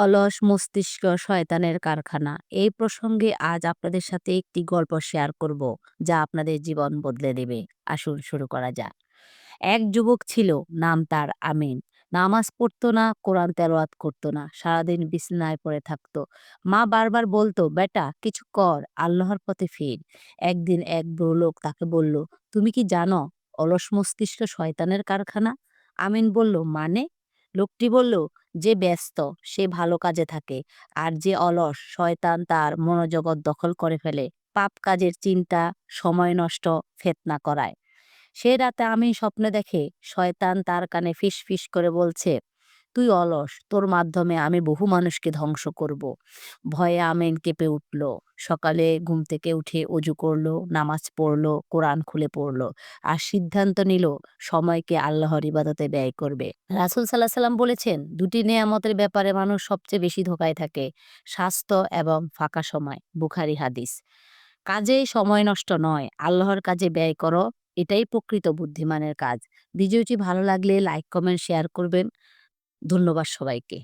অলস মস্তিষ্ক শয়তানের কারখানা। এই প্রসঙ্গে আজ আপনাদের সাথে একটি গল্প শেয়ার করব, যা আপনাদের জীবন বদলে দেবে। আসুন শুরু করা যাক। এক যুবক ছিল, নাম তার আমিন। নামাজ পড়তো না, কোরআন তেলাওয়াত করতো না, সারাদিন বিছনায় পড়ে থাকতো। মা বারবার বলতো, বেটা, কিছু কর, আল্লাহর পথে ফির। একদিন এক বুড়ো লোক তাকে বলল, তুমি কি জানো, অলস মস্তিষ্ক শয়তানের কারখানা? আমিন বলল মানে? লোকটি বলল যে ব্যস্ত, সে ভালো কাজে থাকে। আর যে অলস, শয়তান তার মনোজগৎ দখল করে ফেলে। পাপ কাজের চিন্তা সময় নষ্ট ফেতনা করায়। সে রাতে আমি স্বপ্নে দেখে শয়তান তার কানে ফিস ফিস করে বলছে তুই অলস। তোর মাধ্যমে আমি বহু মানুষকে ধ্বংস করব। ভয়ে আমেন কেঁপে উঠল। সকালে ঘুম থেকে উঠে অজু করল, নামাজ পড়ল, কোরআন খুলে পড়ল। আর সিদ্ধান্ত নিল, সময়কে আল্লাহর ইবাদতে ব্যয় করবে। রাসুল সাল্লাহ সাল্লাম বলেছেন, দুটি নেয়ামতের ব্যাপারে মানুষ সবচেয়ে বেশি ধোকায় থাকে, স্বাস্থ্য এবং ফাঁকা সময়। বুখারি হাদিস। কাজে সময় নষ্ট নয়, আল্লাহর কাজে ব্যয় করো, এটাই প্রকৃত বুদ্ধিমানের কাজ। ভিডিওটি ভালো লাগলে লাইক, কমেন্ট, শেয়ার করবেন। ধন্যবাদ সবাইকে।